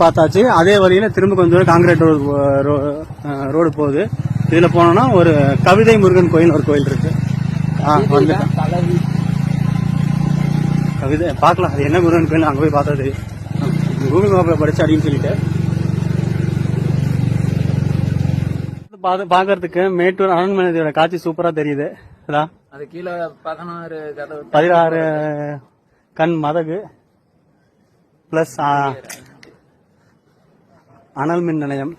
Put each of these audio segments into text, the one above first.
பார்த்தாச்சு. அதே வழியில திரும்ப கொஞ்சம் தூரம் காங்கிரீட் ரோடு ரோடு போகுது. இதுல போனோம்னா ஒரு கவிதை முருகன் கோயில் ஒரு கோயில் இருக்கு. கவிதை பார்க்கலாம். அது என்ன முருகன் கோயில்? அங்க போய் பார்த்தா தெரியும். கூகுள் மேப்ல படிச்சு அப்படின்னு சொல்லிட்டு. பார்க்கறதுக்கு மேட்டூர் அரண்மனையோட காட்சி சூப்பரா தெரியுது. அதான் அது கீழே பதினாறு கதவு. பதினாறு கண் மதகு பிளஸ் அனல் மின் நிலையம்.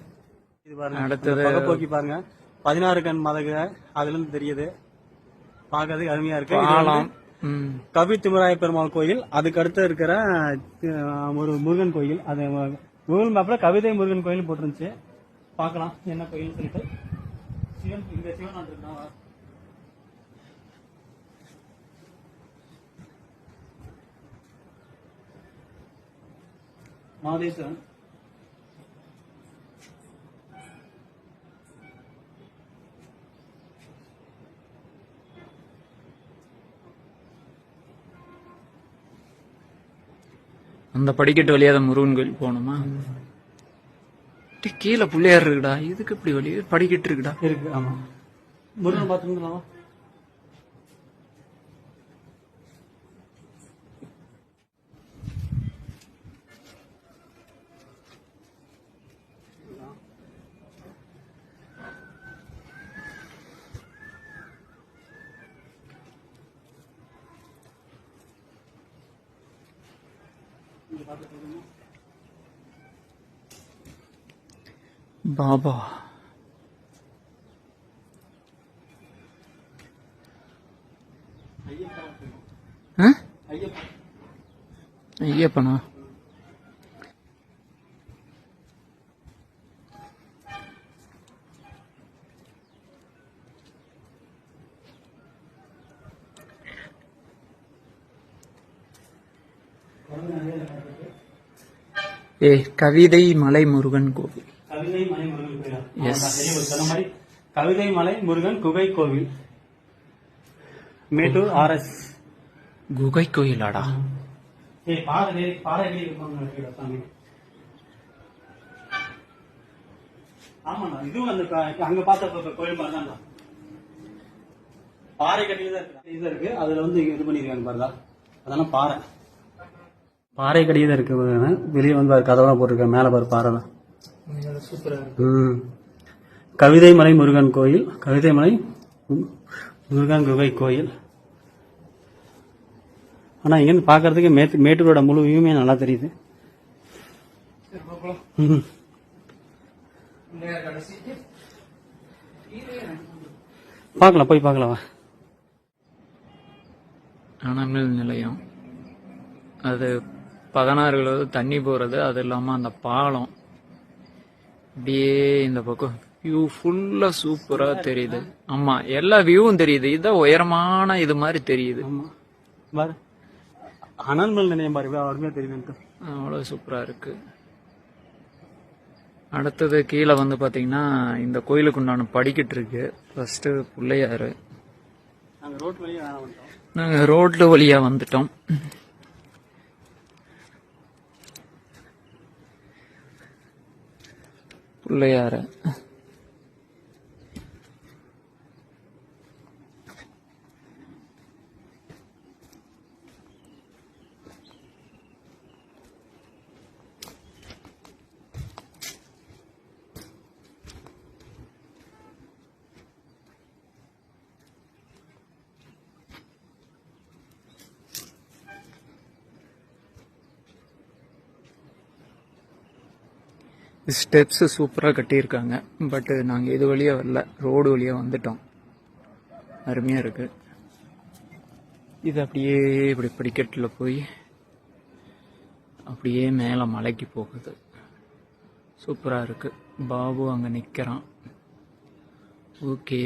இது பாருங்க. அடுத்தது- பகப்போக்கி பாருங்க. பதினாறு கண் மதகு அதுல இருந்து தெரியுது. பார்க்கறதுக்கு அருமையா இருக்கு. இது வந்து பாலம். ம். கவி திமுராய பெருமாள் கோயில். அதுக்கு அடுத்து இருக்கிற ஒரு முருகன் கோயில். அது கூகுள் மேப்ல கவிதை முருகன் கோயில் போட்டிருந்துச்சு. பார்க்கலாம் என்ன கோயில் சொல்லிட்டு. சிவன் இங்க சிவன் மாதேஸ்வரன். அந்த படிக்கட்டு வழியாத தான் முருகன் கோயில் போகணுமா கீழே பிள்ளையார் இருக்குடா. இதுக்கு இப்படி வழி? படிக்கட்டு இருக்குடா. இருக்கு ஆமா. முருகன் பார்த்துருந்தோம் பாபா ஆ? ஐயப்பன் ஐயப்பனா ஏ கவிதை மலை முருகன் கோவில். கவிதை மலை முருகன் கோயில். சொன்ன மாதிரி கவிதை மலை முருகன் குகை கோவில். மேட்டூர் ஆர்எஸ் குகை கோயிலாடா? ஏய் பாறை பாறை இருப்பாங்க சாமி. ஆமாண்ணா இதுவும் அந்த அங்க பார்த்த கோயில் மாதிரி தான் பாறை கட்டில தான் இருக்கு. இது இருக்கு. அதுல வந்து இது பண்ணிருக்காங்க பாருதா அதெல்லாம் பாறை. பாறை கடியே தான் இருக்கு. வெளியே வந்து பாரு கதவெல்லாம் போட்டிருக்காங்க மேல பாரு பாறை தான் சூப்பரா ம். கவிதை மலை முருகன் கோயில் கவிதை மலை மு- முருகன் குகை கோயில் ஆனா இங்கிருந்து பாக்குறதுக்கு மேட்டு மேட்டூரோட முழு வியூமே நல்லா தெரியுது ம். பார்க்கலாம் போய் பார்க்கலாம் வா. அனமில் நிலையம் அது பதினாறு கிலோ தண்ணி போறது அது இல்லாம அந்த பாலம். அப்படியே இந்த பக்கம் வியூ ஃபுல்லா சூப்பரா தெரியுது. ஆமா எல்லா வியூவும் தெரியுது. இதுதான் உயரமான இது மாதிரி தெரியுது. அனல்மல் நிலையம் பாரு இவ்வளவு அருமையா தெரியுது அவ்வளவு சூப்பரா இருக்கு. அடுத்தது கீழே வந்து பாத்தீங்கன்னா இந்த கோயிலுக்கு உண்டான படிக்கட்டு இருக்கு. ஃபர்ஸ்ட் பிள்ளையாரு நாங்க ரோட் வழியா வந்துட்டோம். பிள்ளையார. ஸ்டெப்ஸு சூப்பராக கட்டியிருக்காங்க. பட் நாங்கள் இது வழியாக வரல. ரோடு வழியாக வந்துட்டோம். அருமையாக இருக்குது இது அப்படியே இப்படி படிக்கட்டில் போய் அப்படியே மேலே மலைக்கு போகுது. சூப்பராக இருக்குது பாபு அங்கே நிற்கிறான் ஓகே